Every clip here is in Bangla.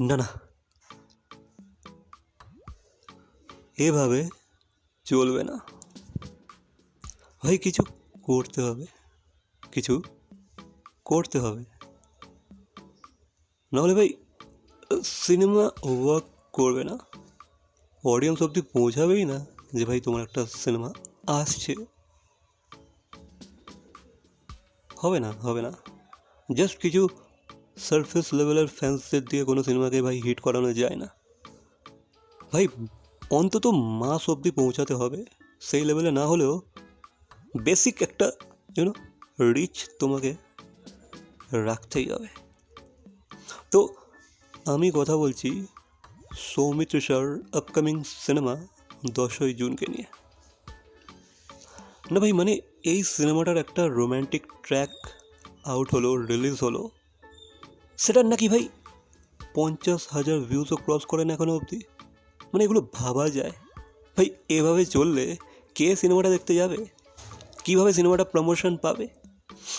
না না। এভাবে চলবে না। ভাই, কিছু করতে হবে। কিছু করতে হবে। নাহলে ভাই, সিনেমা ওয়ার্ক করবে না। অডিয়েন্স অবধি পৌঁছাবেই না যে ভাই তোমার একটা সিনেমা আসছে। হবে না হবে না। জাস্ট কিছু সারফেস লেভেলের ফ্যান্সদের দিয়ে কোনো সিনেমাকে ভাই হিট করানো যায় না। ভাই, অন্তত মাস অবধি পৌঁছাতে হবে। সেই লেভেলে না হলেও বেসিক একটা ইউনো রিচ তোমাকে রাখতেই হবে। তো আমি কথা বলছি সৌমিত্র স্যার আপকামিং সিনেমা দশই জুনকে নিয়ে। না ভাই মানে এই সিনেমাটার একটা রোম্যান্টিক ট্র্যাক আউট হলো রিলিজ হলো। সেটার নাকি ভাই পঞ্চাশ হাজার ভিউজও ক্রস করে না এখনও অবধি? মানে এগুলো ভাবা যায়। ভাই, এভাবে চললে কে সিনেমাটা দেখতে যাবে? কীভাবে সিনেমাটা প্রমোশন পাবে?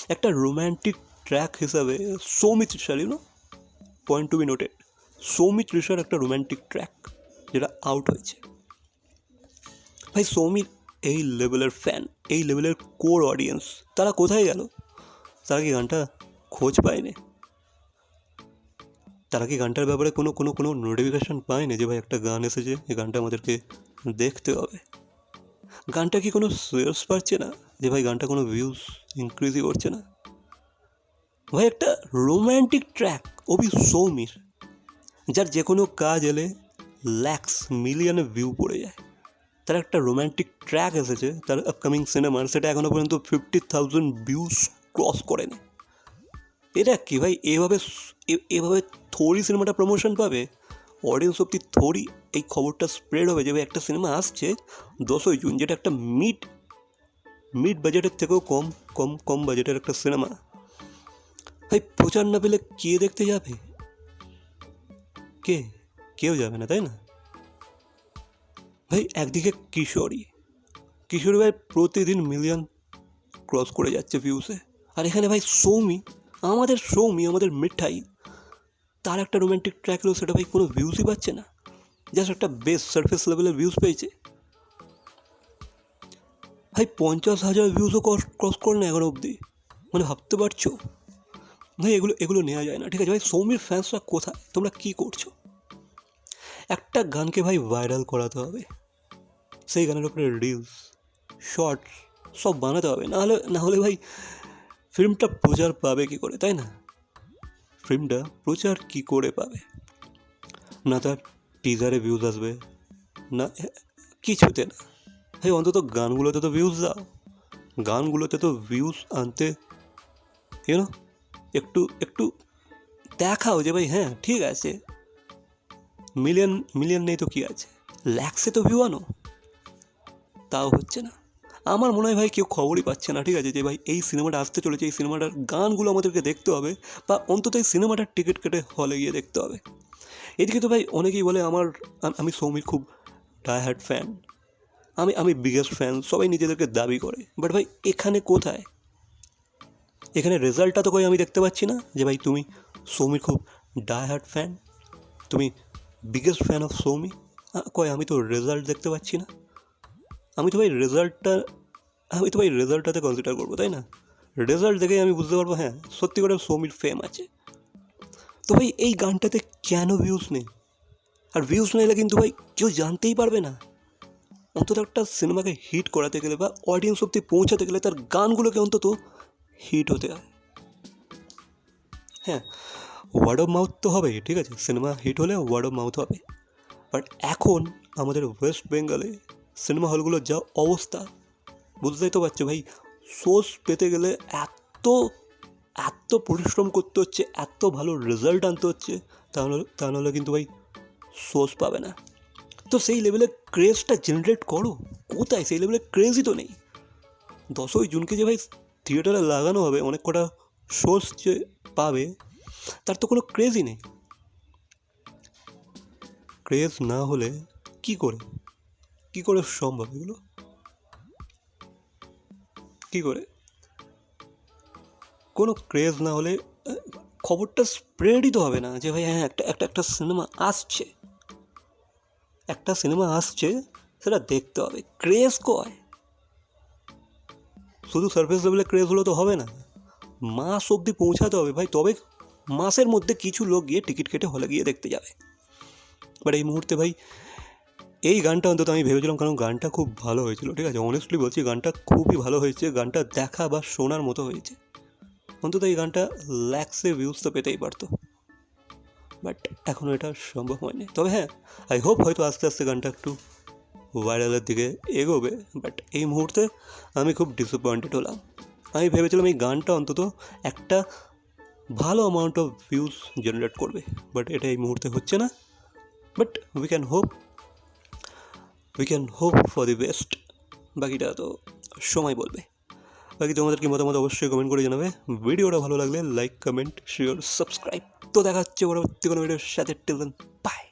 একটা রোম্যান্টিক ট্র্যাক হিসাবে Soumit ঋষার you know point to be noted Soumit ঋষার একটা রোম্যান্টিক ট্র্যাক যেটা আউট হয়েছে। ভাই সৌমিত এই লেভেলের ফ্যান এই লেভেলের কোর অডিয়েন্স তারা কোথায় গেল? তারা কি গানটা খোঁজ পায়নি? তারা কি গানটার ব্যাপারে কোনো কোনো কোনো নোটিফিকেশান পায়নি যে ভাই একটা গান এসেছে, এই গানটা আমাদেরকে দেখতে হবে। গানটা কি কোনো শেয়ার্স পাচ্ছে না? যে ভাই গানটা কোনো ভিউজ ইনক্রিজই করছে না? ভাই একটা রোম্যান্টিক ট্র্যাক অভি সৌমির, যার যে কোনো কাজ এলে ল্যাক্স মিলিয়নে ভিউ পড়ে যায়। তার একটা রোম্যান্টিক ট্র্যাক এসেছে, তার আপকামিং সিনেমার সেটা এখনও পর্যন্ত ফিফটি থাউজেন্ড ভিউজ ক্রস করেনি। এটা কি ভাই? এভাবে এভাবে থোড়ি সিনেমাটা প্রমোশন পাবে? অডিয়েন্স অব্দি থোড়ি এই খবরটা স্প্রেড হবে যে একটা সিনেমা আসছে দশই জুন, যেটা একটা মিড মিড বাজেটের থেকেও কম কম কম বাজেটের একটা সিনেমা। ভাই, প্রচার না পেলে কে দেখতে যাবে? কে? কেউ যাবে না, তাই না? ভাই, একদিকে কিশোরী। কিশোরী ভাই প্রতিদিন মিলিয়ন ক্রস করে যাচ্ছে ভিউসে আর এখানে ভাই সৌমি আমাদের সৌমি, আমাদের মিঠাই, তার একটা রোম্যান্টিক ট্র্যাক হলো সেটা ভাই কোনো ভিউজই পাচ্ছে না। জাস্ট একটা বেস সারফেস লেভেলের ভিউজ পেয়েছে। ভাই পঞ্চাশ হাজার ভিউজও ক্রস করে না এগারো অবধি। মানে ভাবতে পারছ? ভাই এগুলো এগুলো নেওয়া যায় না। ঠিক আছে ভাই, সৌমির ফ্যান্সরা কোথায়? তোমরা কী করছ? একটা গানকে ভাই ভাইরাল করাতে হবে। সেই গানের উপরে রিলস শর্টস সব বানাতে হবে। নাহলে নাহলে ভাই ফিল্মটা প্রচার পাবে কী করে, তাই না? ফিল্মটা প্রচার কী করে পাবে? না তার টিজারে ভিউজ আসবে, না কিছুতে না। হ্যাঁ অন্তত গানগুলোতে তো ভিউজ দাও। গানগুলোতে তো ভিউজ আনতে ইউনো একটু একটু দেখাও যে ভাই হ্যাঁ ঠিক আছে। মিলিয়ন মিলিয়ন নেই তো কী আছে? ল্যাক্সে তো ভিউ আনো। তাও হচ্ছে না। আমার মনে হয় ভাই কেউ খবরই পাচ্ছে না, ঠিক আছে? যে ভাই এই সিনেমাটা আসতে চলেছে, এই সিনেমাটার গানগুলো আমাদেরকে দেখতে হবে বা অন্তত এই সিনেমাটার টিকিট কেটে হলে গিয়ে দেখতে হবে। এদিকে তো ভাই অনেকেই বলে আমার, আমি সৌমির খুব ডায়াহার্ড ফ্যান আমি আমি বিগেস্ট ফ্যান সবাই নিজেদেরকে দাবি করে। বাট ভাই এখানে কোথায়? এখানে রেজাল্টটা তো কই আমি দেখতে পাচ্ছি না? যে ভাই তুমি সৌমির খুব ডায়াহার্ড ফ্যান তুমি বিগেস্ট ফ্যান অফ সৌমি কয় আমি তো রেজাল্ট দেখতে পাচ্ছি না। আমি তো ভাই রেজাল্টটা, আমি তো ভাই রেজাল্টটাতে কনসিডার করব, তাই না? রেজাল্ট দেখেই আমি বুঝতে পারব হ্যাঁ সত্যি করে সৌমির ফেম আছে। তো ভাই, এই গানটাতে কেন ভিউজ নেই? আর ভিউজ না এলে কিন্তু ভাই, কেউ জানতেই পারবে না। অন্তত একটা সিনেমাকে হিট করাতে গেলে বা অডিয়েন্স অব্দি পৌঁছাতে গেলে তার গানগুলোকে অন্তত হিট হতে হয়। হ্যাঁ ওয়ার্ড অফ মাউথ তো হবেই, ঠিক আছে? সিনেমা হিট হলে ওয়ার্ড অফ মাউথ হবে। বাট এখন আমাদের ওয়েস্ট বেঙ্গলে সিনেমা হলগুলোর যা অবস্থা, বুঝতেই তো পারছ ভাই, সোর্স পেতে গেলে এত এত পরিশ্রম করতে হচ্ছে, এত ভালো রেজাল্ট আনতে হচ্ছে, তা নাহলে কিন্তু ভাই সোর্স পাবে না। তো সেই লেভেলে ক্রেজটা জেনারেট করো, কোথায়? সেই লেভেলে ক্রেজই তো নেই। দশই জুনকে যে ভাই থিয়েটারে লাগানো হবে, অনেক কটা সোর্স যে পাবে, তার তো কোনো ক্রেজই নেই। ক্রেজ না হলে কি করে? কি করে সম্ভব এগুলো? কি করে? কোনো ক্রেজ না হলে খবরটা স্প্রেডই তো হবে না যে ভাই হ্যাঁ একটা একটা একটা সিনেমা আসছে। একটা সিনেমা আসছে, সেটা দেখতে হবে। ক্রেজ কয়? শুধু সার্ফেস লেভেলে ক্রেজ হলে তো হবে না। মাস অবধি পৌঁছাতে হবে ভাই, তবে মাসের মধ্যে কিছু লোক গিয়ে টিকিট কেটে হলে গিয়ে দেখতে যাবে। বাট এই মুহূর্তে ভাই এই গানটা অন্তত আমি ভেবেছিলাম কারণ গানটা খুব ভালো হয়েছিল, ঠিক আছে? অনেস্টলি বলছি, গানটা খুবই ভালো হয়েছে, গানটা দেখা বা শোনার মতো হয়েছে। অন্তত এই গানটা ল্যাক্সে ভিউজ তো পেতেই পারতো। বাট এখনও এটা সম্ভব হয়নি। তবে হ্যাঁ আই হোপ হয়তো আস্তে আস্তে গানটা একটু ভাইরালের দিকে এগোবে বাট এই মুহূর্তে আমি খুব ডিসঅ্যাপয়েন্টেড হলাম। আমি ভেবেছিলাম এই গানটা অন্তত একটা ভালো অ্যামাউন্ট অফ ভিউজ জেনারেট করবে বাট এটা এই মুহূর্তে হচ্ছে না। But we can hope we can hope for the best বাকিটা তো সময় বলবে। বাকি তোমাদের কি মতামত অবশ্যই কমেন্ট করে জানাবে। ভিডিওটা ভালো লাগলে লাইক কমেন্ট শেয়ার সাবস্ক্রাইব তো দেখা হচ্ছে পরবর্তী কোনো ভিডিওর সাথে। Till by